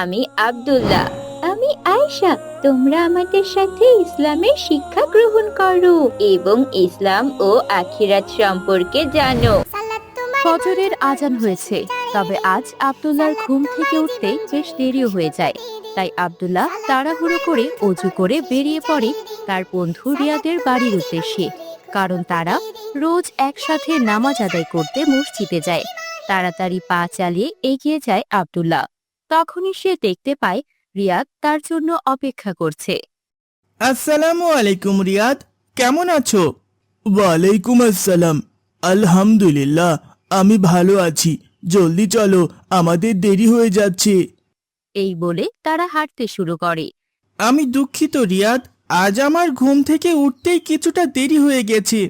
আমি আব্দুল্লাহ। আমি আয়েশা। তোমরা আমাদের সাথে ইসলামের শিক্ষা গ্রহণ করো এবং ইসলাম ও আখিরাত সম্পর্কে জানো। ফজরের আজান হয়েছে। তবে আজ আব্দুল্লাহর ঘুম থেকে উঠতে বেশ দেরিও হয়ে যায়। তাই আব্দুল্লাহ তাড়াহুড়ো করে অজু করে বেরিয়ে পড়ে তার বন্ধু রিয়াদের বাড়ির উদ্দেশ্যে। কারণ তারা রোজ একসাথে নামাজ আদায় করতে মসজিদে যায়। তাড়াতাড়ি পা চালিয়ে এগিয়ে যায় আব্দুল্লাহ। তখনই সে দেখতে পায় রিয়াদ তার জন্য অপেক্ষা করছে। আসসালামু আলাইকুম রিয়াদ কেমন আছো? ওয়ালাইকুম আসসালাম। আলহামদুলিল্লাহ আমি ভালো আছি। জলদি চলো আমাদের দেরি হয়ে যাচ্ছে। এই বলে তারা হাঁটতে শুরু করে। আমি দুঃখিত রিয়াদ আজ আমার ঘুম থেকে উঠতেই কিছুটা দেরি হয়ে গেছে।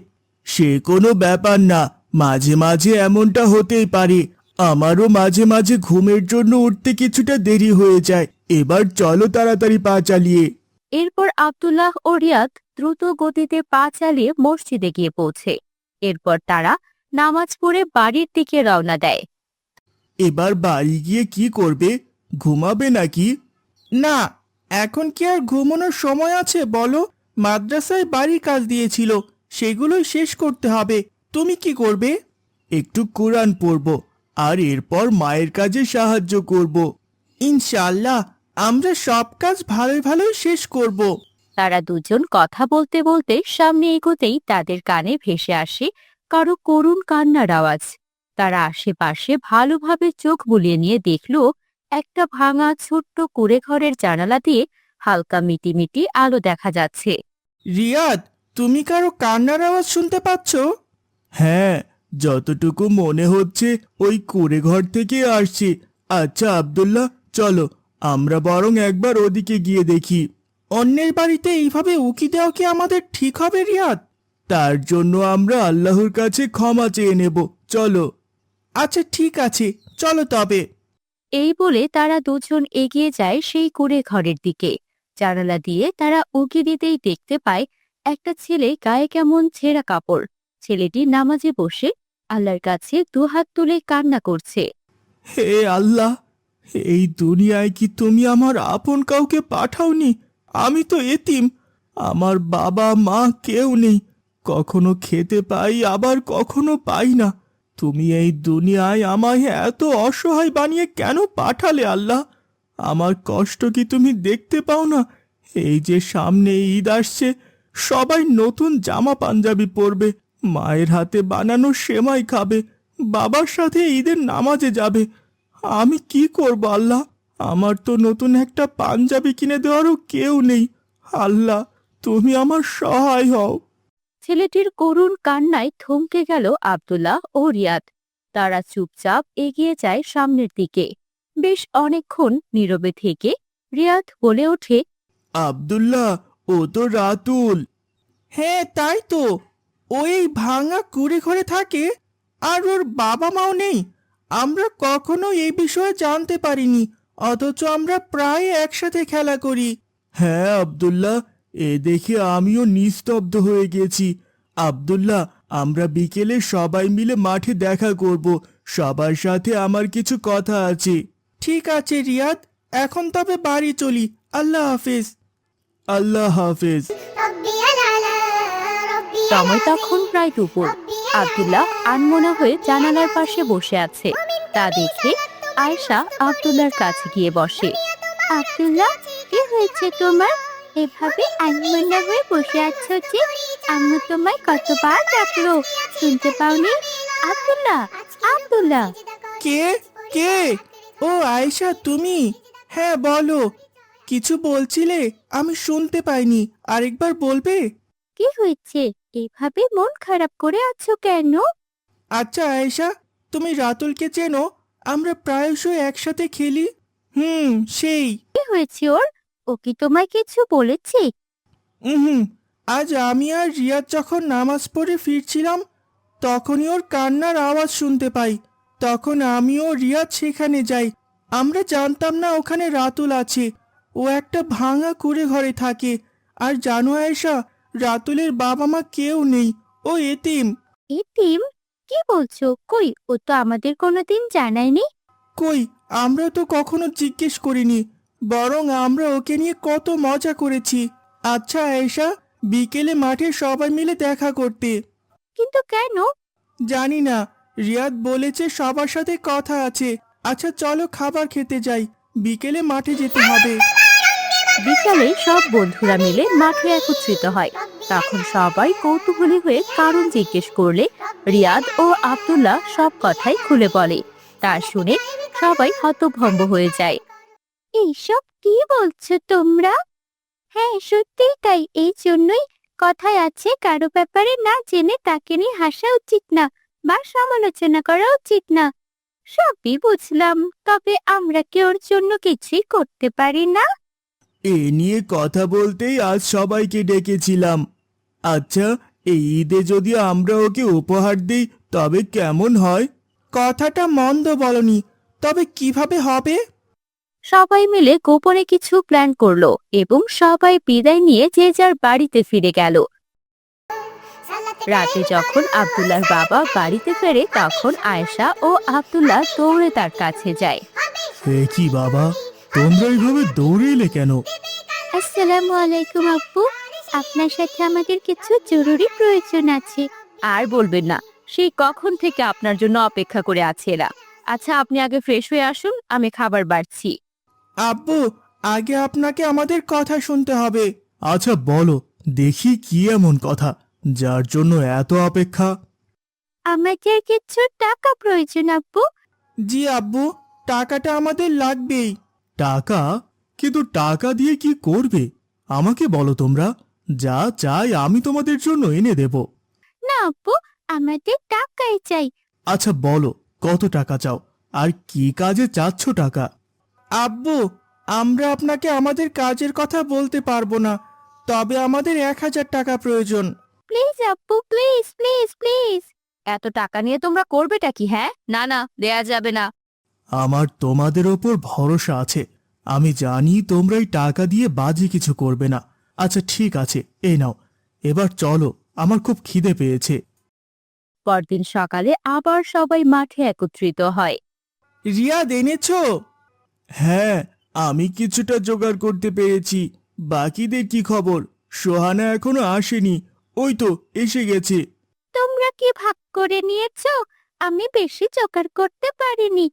সে কোনো ব্যাপার না মাঝে মাঝে এমনটা হতেই পারে। আমারও মাঝে মাঝে ঘুমের জন্য উঠতে কিছুটা দেরি হয়ে যায়। এবার চলো তাড়াতাড়ি পা চালিয়ে। এরপর আব্দুল্লাহ ও রিয়াদ দ্রুত গতিতে পা চালিয়ে মসজিদে গিয়ে পৌঁছে। এরপর তারা নামাজ পড়ে বাড়ির দিকে রওনা দেয়। এবার বাড়ি গিয়ে কি করবে? ঘুমাবে নাকি? না এখন কি আর ঘুমানোর সময় আছে বলো? মাদ্রাসায় বাড়ির কাজ দিয়েছিল সেগুলোই শেষ করতে হবে। তুমি কি করবে? একটু কোরআন পড়ব। আর এরপর মায়ের কাজে সাহায্য করব। ইনশাল্লাহ আমরা সব কাজ ভালোই ভালোই শেষ করব। তারা দুজন কথা বলতে বলতে সামনে এগোতেই তাদের কানে ভেসে আসে কারও করুণ কান্নার আওয়াজ। তারা আশেপাশে ভালোভাবে চোখ বুলিয়ে নিয়ে দেখল একটা ভাঙা ছোট্ট কুড়ে ঘরের জানালা দিয়ে হালকা মিটিমিটি আলো দেখা যাচ্ছে। রিয়াদ তুমি কারও কান্নার আওয়াজ শুনতে পাচ্ছ? হ্যাঁ যতটুকু মনে হচ্ছে ওই কুড়ে ঘর থেকে আসছে। আচ্ছা আব্দুল্লাহ, চলো, আমরা বরং একবার ওদিকে গিয়ে দেখি। অন্যের বাড়িতে এইভাবে উকি দেওয়া কি আমাদের ঠিক হবে, রিয়াদ? তার জন্য আমরা আল্লাহর কাছে ক্ষমা চেয়ে নেব। চলো। আচ্ছা ঠিক আছে, চলো তবে। এই বলে তারা দুজন এগিয়ে যায় সেই কুড়ে ঘরের দিকে। জানালা দিয়ে তারা উকি দিতেই দেখতে পায়, একটা ছেলে গায়ে কেমন ছেঁড়া কাপড়। ছেলেটি নামাজে বসে আল্লাহর কাছে দুহাত তুলে কান্না করছে। হে আল্লাহ, এই দুনিয়ায় কি তুমি আমার আপন কাউকে পাঠাওনি? আমি তো এতিম, আমার বাবা মা কেউ নেই, কখনো খেতে পাই, আবার কখনো পাই না। তুমি এই দুনিয়ায় আমায় এত অসহায় বানিয়ে কেন পাঠালে আল্লাহ? আমার কষ্ট কি তুমি দেখতে পাও না? এই যে সামনে ঈদ আসছে, সবাই নতুন জামা পাঞ্জাবি পরবে মায়ের হাতে বানানো সেমাই খাবে বাবার সাথে ঈদের নামাজে যাবে। আমি কি করব আল্লাহ? আমার তো নতুন একটা পাঞ্জাবি কিনে দেওয়ারও কেউ নেই। আল্লাহ তুমি আমার সহায় হও। ছেলেটির করুণ কান্নায় থমকে গেল আব্দুল্লাহ ও রিয়াদ। তারা চুপচাপ এগিয়ে যায় সামনের দিকে। বেশ অনেকক্ষণ নীরবে থেকে রিয়াদ বলে ওঠে আব্দুল্লাহ ও তো রাতুল। হ্যাঁ তাই তো। ও এই ভাঙা কুড়ে ঘরে থাকে আর ওর বাবা মাও নেই। আমরা কখনো এই বিষয়ে জানতে পারিনি, অথচ আমরা প্রায় একসাথে খেলা করি। হ্যাঁ আব্দুল্লাহ, এ দেখে আমিও নিস্তব্ধ হয়ে গেছি। আব্দুল্লাহ, আমরা বিকেলে সবাই মিলে মাঠে দেখা করব। সবার সাথে আমার কিছু কথা আছে। ঠিক আছে, রিয়াদ। এখন তবে বাড়ি চলি। আল্লাহ হাফেজ। আল্লাহ হাফেজ। সময় তখন প্রায় দুপুর। আব্দুল্লাহ আনমনা হয়ে জানালার পাশে বসে আছে। তা দেখে আয়শা আব্দুল্লাহর কাছে গিয়ে বসে। আব্দুল্লাহ কি হয়েছে তোমার? এভাবে আনমনা হয়ে বসে আছো যে আম্মু তোমায় কতবার ডাকলো শুনতে পাওনি? আব্দুল্লাহ আবদুল্লাহ। কে? কে? ও আয়েশা তুমি? হ্যাঁ বলো। কিছু বলছিলে আমি শুনতে পাইনি। আরেকবার বলবে? কি হয়েছে? এভাবে মন খারাপ করে আছো কেন? আচ্ছা আয়েশা তুমি রাতুলকে চেনো? আমরা প্রায়শই একসাথে খেলি। হুম সেই। কি হয়েছে ওর? ও কি তোমায় কিছু বলেছে? হুম আজ আমি আর রিয়াদ যখন নামাজ পড়ে ফিরছিলাম তখনই ওর কান্নার আওয়াজ শুনতে পাই। তখন আমিও রিয়াদ সেখানে যাই। আমরা জানতাম না ওখানে রাতুল আছে। ও একটা ভাঙা কুড়ে ঘরে থাকে। আর জানো আয়েশা রাতুলের বাবা মা কেউ নেই ও এতিম। এতিম? কি বলছো? কই ও তো আমাদের কোনোদিন জানায়নি? কই আমরা তো কখনো জিজ্ঞেস করিনি বরং আমরা ওকে নিয়ে কত মজা করেছি। আচ্ছা আয়েশা বিকেলে মাঠে সবাই মিলে দেখা করতে। কিন্তু কেন? জানি না রিয়াদ বলেছে সবার সাথে কথা আছে। আচ্ছা চলো খাবার খেতে যাই বিকেলে মাঠে যেতে হবে। বিকালে সব বন্ধুরা মিলে মাঠে একত্রিত হয়। তখন সবাই কৌতূহলী হয়ে কারণ জিজ্ঞেস করলে রিয়াদ ও আব্দুল্লাহ সব কথাই খুলে বলে। তা শুনে সবাই হতভম্ব হয়ে যায়। এইসব কি বলছো তোমরা? হ্যাঁ সত্যিই তাই। এই জন্যই কথায় আছে, কারও ব্যাপারে না জেনে তাকে নিয়ে হাসা উচিত না বা সমালোচনা করা উচিত না। সবই বুঝলাম, তবে আমরা কি ওর জন্য কিছুই করতে পারি না? এ নিয়ে কথা বলতেই আজ সবাইকে ডেকেছিলাম। আচ্ছা এই ঈদে যদি আমরা ওকে উপহার দিই তবে কেমন হয়? কথাটা মন্দ বলনি তবে কীভাবে হবে? সবাই মিলে গোপনে কিছু প্ল্যান করল এবং সবাই বিদায় নিয়ে যে যার বাড়িতে ফিরে গেল। রাতে যখন আব্দুল্লাহর বাবা বাড়িতে ফেরে তখন আয়েশা ও আব্দুল্লাহ দৌড়ে তার কাছে যায়। কি বাবা? তোমরা এইভাবে দৌড়ে এলে কেন? আসসালামু আলাইকুম আপু। আপনার সাথে আমাদের কিছু জরুরি প্রয়োজন আছে। আর বলবেন না সেই কখন থেকে আপনার জন্য অপেক্ষা করে আছে এরা? আচ্ছা আপনি আগে ফ্রেশ হয়ে আসুন আমি খাবার বাড়ছি। আব্বু আগে আপনাকে আমাদের কথা শুনতে হবে। আচ্ছা বলো দেখি কি এমন কথা যার জন্য এত অপেক্ষা? আমাদের কিছু টাকা প্রয়োজন আব্বু জি আব্বু টাকাটা আমাদের লাগবেই। টাকা? কিন্তু টাকা দিয়ে কি করবে? আমাকে বলো তোমরা। যা চাই আমি তোমাদের জন্য এনে দেব। না আব্বু আমাদের টাকাই চাই। আচ্ছা বলো কত টাকা চাও? আর কি কাজে চাচ্ছ টাকা? আব্বু আমরা আপনাকে আমাদের কাজের কথা বলতে পারব না। তবে আমাদের এক হাজার টাকা প্রয়োজন। প্লিজ আব্বু প্লিজ প্লিজ প্লিজ। এত টাকা নিয়ে তোমরা করবেটা কি হ্যাঁ? না না দেয়া যাবে না। আমার তোমাদের ওপর ভরসা আছে। আমি জানি তোমরা এই টাকা দিয়ে বাজে কিছু করবে না। আচ্ছা ঠিক আছে এই নাও। এবার চলো আমার খুব খিদে পেয়েছে। পরদিন সকালে আবার সবাই মাঠে একত্রিত হয়। রিয়াদ এনেছো? হ্যাঁ আমি কিছুটা জোগাড় করতে পেরেছি। বাকিদের কি খবর? সোহানা এখনও আসেনি। ওই তো এসে গেছে। তোমরা কি ভাগ করে নিয়েছো? আমি বেশি জোগাড় করতে পারিনি।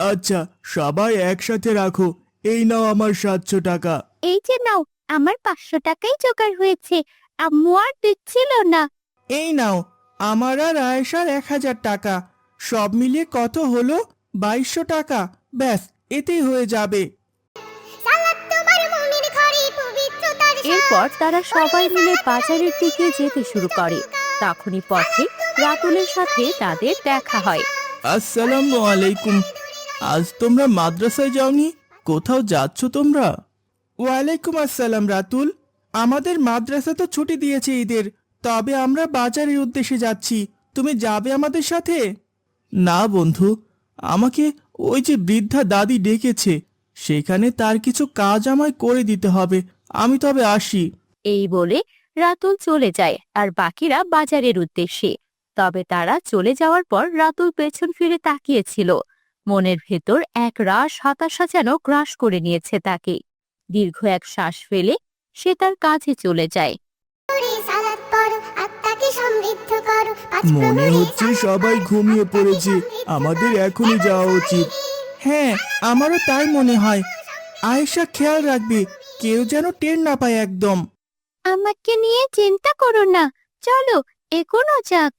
আচ্ছা সবাই একসাথে রাখো। এই নাও আমার সাতশো টাকা। এই যে নাও আমার পাঁচশো টাকাই জোগাড় হয়েছে। আম্মু আর দিচ্ছিল না। এই নাও আমার আর আয়েশার এক হাজার টাকা। সব মিলিয়ে কত হলো? বাইশশো টাকা। ব্যাস এতেই হয়ে যাবে। এরপর তারা সবাই মিলে বাজারের দিকে যেতে শুরু করে। তখনই পথে রাতুলের সাথে তাদের দেখা হয়। আসসালামু আলাইকুম। আজ তোমরা মাদ্রাসায় যাওনি? কোথাও যাচ্ছ তোমরা? ওয়ালাইকুম আসসালাম, রাতুল। আমাদের মাদ্রাসা তো ছুটি দিয়েছে ঈদের, তবে আমরা বাজারের উদ্দেশ্যে যাচ্ছি। তুমি যাবে আমাদের সাথে? না বন্ধু, আমাকে ওই যে বৃদ্ধা দাদি ডেকেছে, সেখানে তার কিছু কাজ আমায় করে দিতে হবে। আমি তবে আসি। এই বলে রাতুল চলে যায় আর বাকিরা বাজারের উদ্দেশ্যে। তবে তারা চলে যাওয়ার পর রাতুল পেছন ফিরে তাকিয়েছিল। মনের ভেতর এক রাস হতাশা যেন গ্রাস করে নিয়েছে তাকে। দীর্ঘ এক শ্বাস ফেলে সে তার কাছে চলে যায়। মনে হচ্ছে সবাই ঘুমিয়ে পড়েছে। আমাদের এখনই যাওয়া উচিত। হ্যাঁ আমারও তাই মনে হয়। আয়েশা খেয়াল রাখবে কেউ যেন টের না পায় একদম। আমাকে নিয়ে চিন্তা করো না। চলো এগোনো যাক।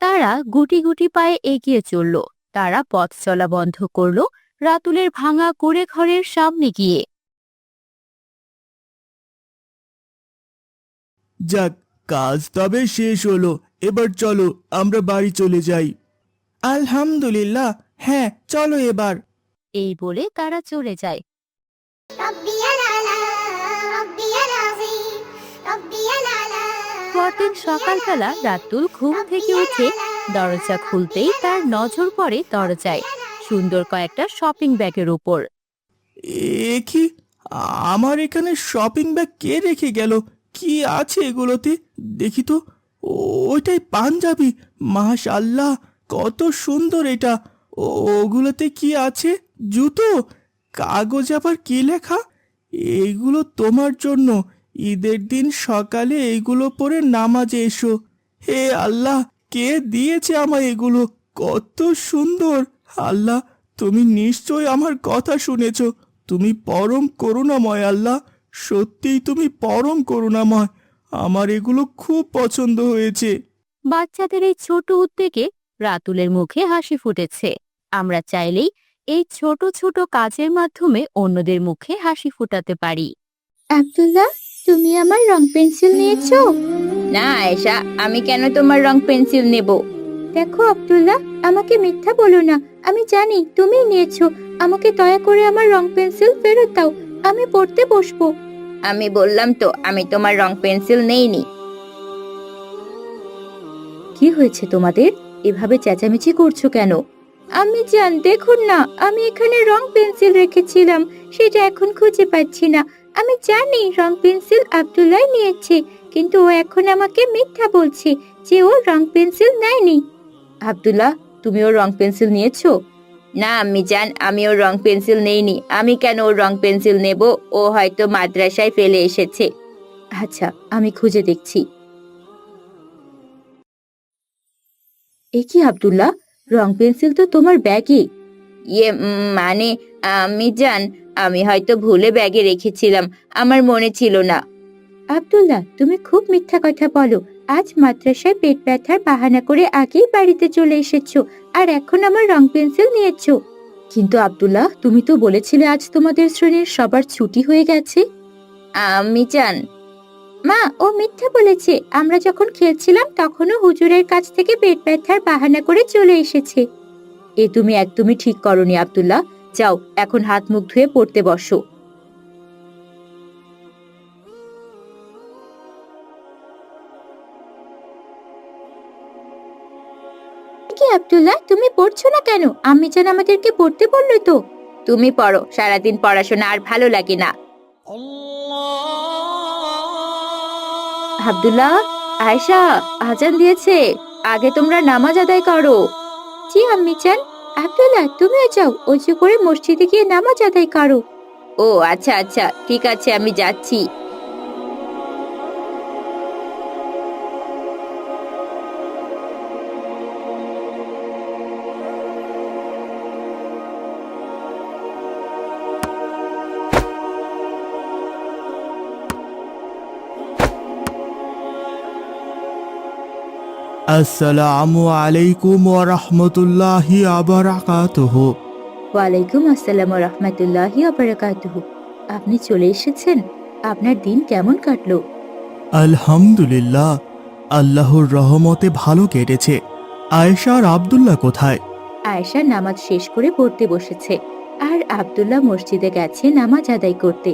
তারা গুটি গুটি পায়ে এগিয়ে চলল। তারা পথ চলা বন্ধ করল রাতুলের ভাঙা কুড়ে ঘরের সামনে গিয়ে। যাক কাজ তবে শেষ হলো এবার চলো আমরা বাড়ি চলে যাই। আলহামদুলিল্লাহ হ্যাঁ চলো এবার। এই বলে তারা চলে যায়। পরদিন সকালবেলা রাতুল ঘুম থেকে উঠে দরজা খুলতেই তার নজর পড়ে দরজায়, সুন্দর কয়েকটা শপিং ব্যাগের উপর। এ কি? আমার এখানে শপিং ব্যাগ কে রেখে গেল? কি আছে এগুলোতে? দেখি তো। ওইটাই পাঞ্জাবি। মাশাল্লাহ কত সুন্দর এটা। ওগুলোতে কি আছে? জুতো? কাগজ আবার কি লেখা? এইগুলো তোমার জন্য। ঈদের দিন সকালে এইগুলো পরে নামাজে এসো। হে আল্লাহ কে দিয়েছে আমার এগুলো? কত সুন্দর। আল্লাহ তুমি নিশ্চয় আমার কথা শুনেছ। তুমি পরম করুণাময় আল্লাহ। সত্যিই তুমি পরম করুণাময়। আমার এগুলো খুব পছন্দ হয়েছে। বাচ্চাদের এই ছোট উদ্যোগে রাতুলের মুখে হাসি ফুটেছে। আমরা চাইলেই এই ছোট ছোট কাজের মাধ্যমে অন্যদের মুখে হাসি ফুটাতে পারি। আব্দুল্লাহ তুমি আমার রং পেন্সিল নিয়েছো? না আয়েশা আমি কেন তোমার রং পেন্সিল নেব? দেখো আব্দুল্লাহ আমাকে মিথ্যা বলো না। আমি জানি তুমি নিয়েছো। আমাকে দয়া করে আমার রং পেন্সিল ফেরত দাও। আমি পড়তে বসবো। আমি বললাম তো আমি তোমার রং পেন্সিল নেইনি। কি হয়েছে তোমাদের? এভাবে চেঁচামেচি করছ কেন? আমি জান দেখুন না আমি এখানে রং পেন্সিল রেখেছিলাম। সেটা এখন খুঁজে পাচ্ছি না। আমি জানি রং পেন্সিল আব্দুল্লাহ নিয়েছে, কিন্তু ও এখন আমাকে মিথ্যা বলছে যে ও রং পেন্সিল নেয়নি। আব্দুল্লাহ, তুমি ওর রং পেন্সিল নিয়েছো? না আমি জান, আমি ওর রং পেন্সিল নেইনি। আমি কেন ওর রং পেন্সিল নেব? ও হয়তো মাদ্রাসায় ফেলে এসেছে। আচ্ছা আমি খুঁজে দেখছি। এ কি আব্দুল্লাহ? রং পেন্সিল তো তোমার ব্যাগে। ইয়ে মানে আমি জান আমি হয়তো ভুলে ব্যাগে রেখেছিলাম আমার মনে ছিল না। আব্দুল্লাহ তুমি খুব মিথ্যা কথা বলো। আজ মাদ্রাসায় পেট ব্যথার বাহানা করে আগেই বাড়িতে চলে এসেছ আর এখন আমার রং পেন্সিল নিয়েছো। কিন্তু আব্দুল্লাহ তুমি তো বলেছিলে আজ তোমাদের শ্রেণির সবার ছুটি হয়ে গেছে। আমি জান। মা ও মিথ্যা বলেছে। আমরা যখন খেলছিলাম তখনও হুজুরের কাছ থেকে পেট ব্যথার বাহানা করে চলে এসেছে। এ তুমি একদমই ঠিক করনি আব্দুল্লাহ। যাও এখন হাত মুখ ধুয়ে পড়তে বসো। কি আব্দুল্লাহ তুমি পড়ছো না কেন? আমি যেন আমাদেরকে পড়তে বলল তো। তুমি পড়ো সারাদিন পড়াশোনা আর ভালো লাগে না। আব্দুল্লাহ আয়শা আজান দিয়েছে। আগে তোমরা নামাজ আদায় করো। জি আম্মি চান আব্দুল্লাহ তুমিও যাও অজু করে মসজিদে গিয়ে নামাজ আদায় করো। ও আচ্ছা আচ্ছা ঠিক আছে, আমি যাচ্ছি। আসসালামু আলাইকুম ওয়া রাহমাতুল্লাহি আবারাকাতুহু ওয়ালাইকুম আসসালাম রহমতুল্লাহি আবরাকাতুহু আপনি চলে এসেছেন? আপনার দিন কেমন কাটলো? আলহামদুলিল্লাহ। আল্লাহর রহমতে ভালো কেটেছে। আয়েশা আর আব্দুল্লাহ কোথায়? আয়েশা নামাজ শেষ করে পড়তে বসেছে। আর আব্দুল্লাহ মসজিদে গেছে নামাজ আদায় করতে।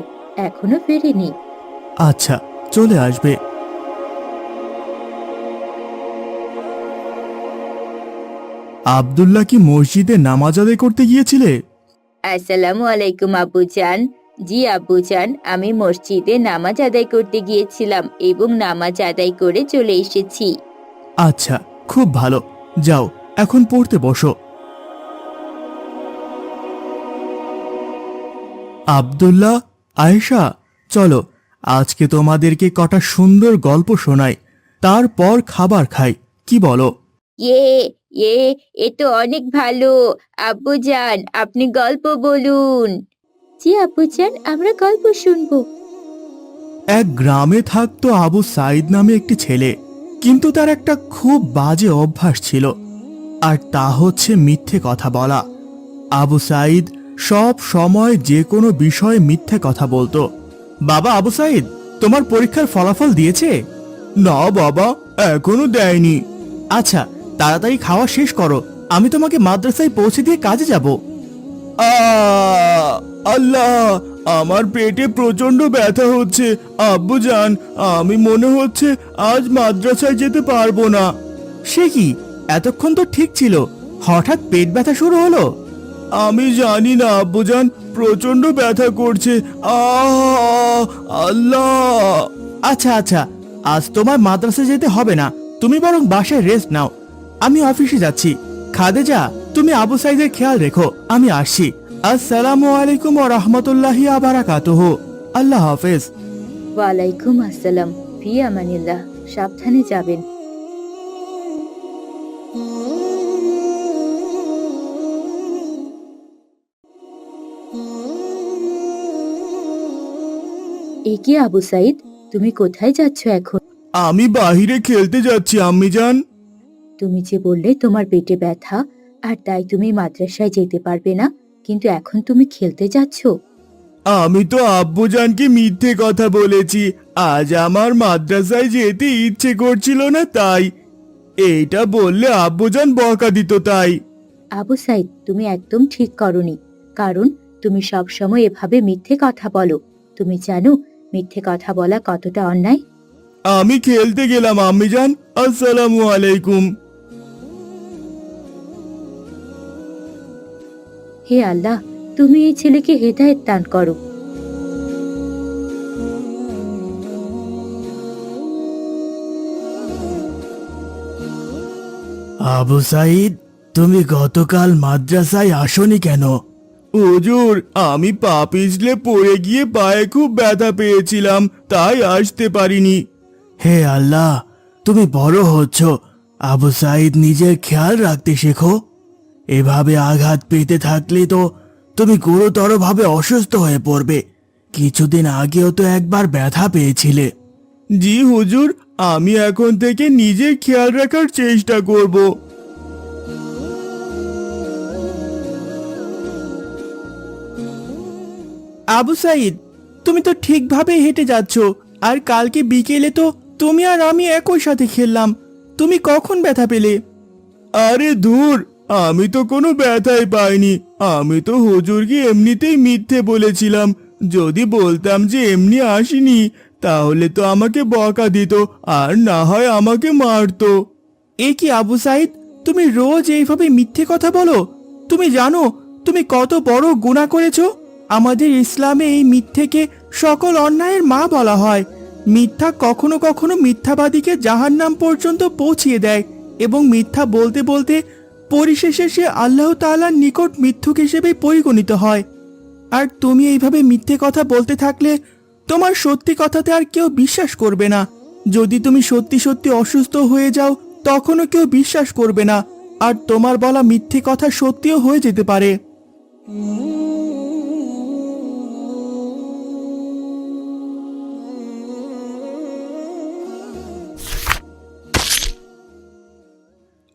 এখনও ফেরেনি। আচ্ছা চলে আসবে। আব্দুল্লাহ কি মসজিদে নামাজ আদায় করতে গিয়েছিলে? আসসালামু আলাইকুম আব্বুজান। জি আব্বুজান আমি মসজিদে নামাজ আদায় করতে গিয়েছিলাম এবং নামাজ আদায় করে চলে এসেছি। আচ্ছা খুব ভালো। যাও এখন পড়তে বসো। আব্দুল্লাহ আয়েশা চলো আজকে তোমাদেরকে কটা সুন্দর গল্প শোনাই। তারপর খাবার খাই কি বলো? ইয়ে ইয়ে এ তো অনেক ভালো। আব্বুজান আপনি গল্প বলুন। জি আব্বু চান আমরা গল্প শুনব। এক গ্রামে থাকতো আবু সাইদ নামে একটি ছেলে কিন্তু তার একটা খুব বাজে অভ্যাস ছিল আর তা হচ্ছে মিথ্যে কথা বলা। আবু সাইদ সব সময় যে কোনো বিষয়ে মিথ্যে কথা বলতো। বাবা আবু সাইদ তোমার পরীক্ষার ফলাফল দিয়েছে? না বাবা এখনও দেয়নি। আচ্ছা তাড়াতাড়ি খাওয়া শেষ করো। আমি তোমাকে মাদ্রাসায় পৌঁছে দিয়ে কাজে যাব। আল্লাহ, আমার পেটে প্রচণ্ড ব্যথা হচ্ছে। আব্বু জান আমি মনে হচ্ছে আজ মাদ্রাসায় যেতে পারব না। সে কি? এতক্ষণ তো ঠিক ছিল। হঠাৎ পেট ব্যথা শুরু হলো? আমি জানি না আব্বুজান প্রচণ্ড ব্যথা করছে। আল্লাহ। আচ্ছা আচ্ছা আজ তোমার মাদ্রাসায় যেতে হবে না। তুমি বরং বাসায় রেস্ট নাও। আমি অফিসে যাচ্ছি। খাদেজা তুমি আবু সাইদের খেয়াল রেখো। আমি আসছি। আসসালামু আলাইকুম ও রহমতুল্লাহি আবারাকাতুহু আল্লাহ হাফেজ। ওয়ালাইকুম আসসালাম। ফি আমানিল্লাহ সাবধানে যাবেন। এ কি আবু সাইদ? তুমি কোথায় যাচ্ছ এখন? আমি বাহিরে খেলতে যাচ্ছি আম্মি জান। তুমি যে বললে তোমার পেটে ব্যথা আর তাই তুমি মাদ্রাসায় যেতে পারবে না কিন্তু এখন তুমি খেলতে যাচ্ছ। আমি তো আব্বুজানকে মিথ্যে কথা বলেছি আজ আমার মাদ্রাসায় যেতে ইচ্ছে করছিল না তাই। এইটা বললে আব্বুজান বকা দিত তাই। আবু সাইদ তুমি একদম ঠিক করনি কারণ তুমি সব সময় এভাবে মিথ্যে কথা বলো। তুমি জানো মিথ্যে কথা বলা কতটা অন্যায়? আমি খেলতে গেলাম আম্মিজান আসসালামু আলাইকুম। হে আল্লাহ তুমি এই ছেলেকে হেদায়েত দান করো। আবু সাইদ তুমি গতকাল মাদ্রাসায় আসনি কেন? হুজুর আমি পা পিছলে পড়ে গিয়ে পায়ে খুব ব্যথা পেয়েছিলাম তাই আসতে পারিনি। হে আল্লাহ তুমি বড় হচ্ছ। আবু সাইদ নিজের খেয়াল রাখতে শেখো। এভাবে আঘাত পেতে থাকলে তো তুমি গুরুতরভাবে অসুস্থ হয়ে পড়বে। কিছুদিন আগেও তো একবার ব্যথা পেয়েছিলে। জি হুজুর আমি এখন থেকে নিজে খেয়াল রাখার চেষ্টা করব। আবু সাইদ তুমি তো ঠিকভাবে হেঁটে যাচ্ছ আর কালকে বিকেলে তো তুমি আর আমি একই সাথে খেললাম। তুমি কখন ব্যথা পেলে? আরে দূর আমি তো কোনো ব্যথাই পাইনি। আমি তো হুজুরকে এমনিতেই মিথ্যে বলেছিলাম। যদি বলতাম যে এমনি আসিনি, তাহলে তো আমাকে বকা দিত, আর না হয় আমাকে মারতো। এ কি আবু সাইদ? তুমি রোজ এইভাবে মিথ্যে কথা বলো? তুমি জানো, তুমি কত বড় গুণা করেছ? আমাদের ইসলামে এই মিথ্যেকে সকল অন্যায়ের মা বলা হয়। মিথ্যা কখনো কখনো মিথ্যাবাদীকে জাহান্নাম পর্যন্ত পৌঁছিয়ে দেয় এবং মিথ্যা বলতে বলতে পরিশেষে সে আল্লাহ তাআলার নিকট মিথ্যুক হিসেবে পরিগণিত হয়। আর তুমি এইভাবে মিথ্যে কথা বলতে থাকলে তোমার সত্যি কথাতে আর কেউ বিশ্বাস করবে না। যদি তুমি সত্যি সত্যি অসুস্থ হয়ে যাও, তখনও কেউ বিশ্বাস করবে না। আর তোমার বলা মিথ্যে কথা সত্যিও হয়ে যেতে পারে।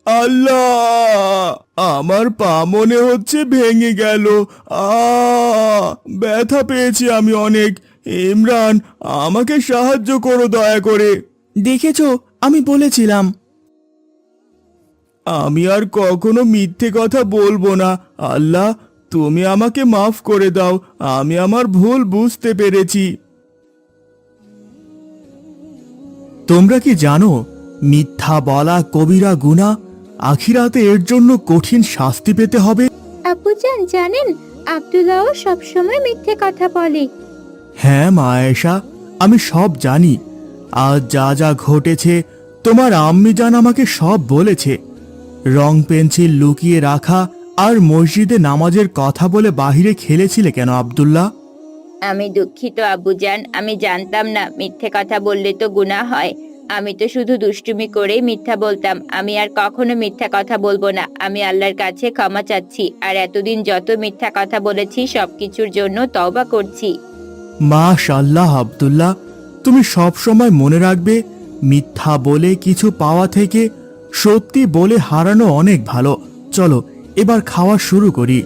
আল্লাহ! আমার পা মনে হচ্ছে ভেঙে গেল। আ ব্যথা পেয়েছি আমি অনেক। ইমরান আমাকে সাহায্য করো দয়া করে। দেখেছ আমি বলেছিলাম। আমি আর কখনো মিথ্যে কথা বলব না। আল্লাহ তুমি আমাকে মাফ করে দাও। আমি আমার ভুল বুঝতে পেরেছি। তোমরা কি জানো মিথ্যা বলা কবিরা গুণা আখিরাতে এর জন্য কঠিন শাস্তি পেতে হবে। আব্বুজান জানেন আব্দুল্লাহ সবসময় মিথ্যে কথা বলে। হ্যাঁ মায়েশা আমি সব জানি। আজ যা যা ঘটেছে তোমার আম্মি জান আমাকে সব বলেছে। রং পেন্সিল লুকিয়ে রাখা আর মসজিদে নামাজের কথা বলে বাহিরে খেলেছিলে কেন আব্দুল্লাহ? আমি দুঃখিত আব্বুজান আমি জানতাম না মিথ্যে কথা বললে তো গুনাহ হয়। আমি তো শুধু দুষ্টুমি করেই মিথ্যা বলতাম। আমি আর কখনো মিথ্যা কথা বলব না। আমি আল্লাহর কাছে ক্ষমা চাচ্ছি। আর এতদিন যত মিথ্যা কথা বলেছি, সবকিছুর জন্য তওবা করছি। মা মাশাল্লাহ আব্দুল্লাহ। তুমি সব সময় মনে রাখবে, মিথ্যা বলে কিছু পাওয়া থেকে সত্যি বলে হারানো অনেক ভালো। চলো, এবার খাওয়া শুরু করি।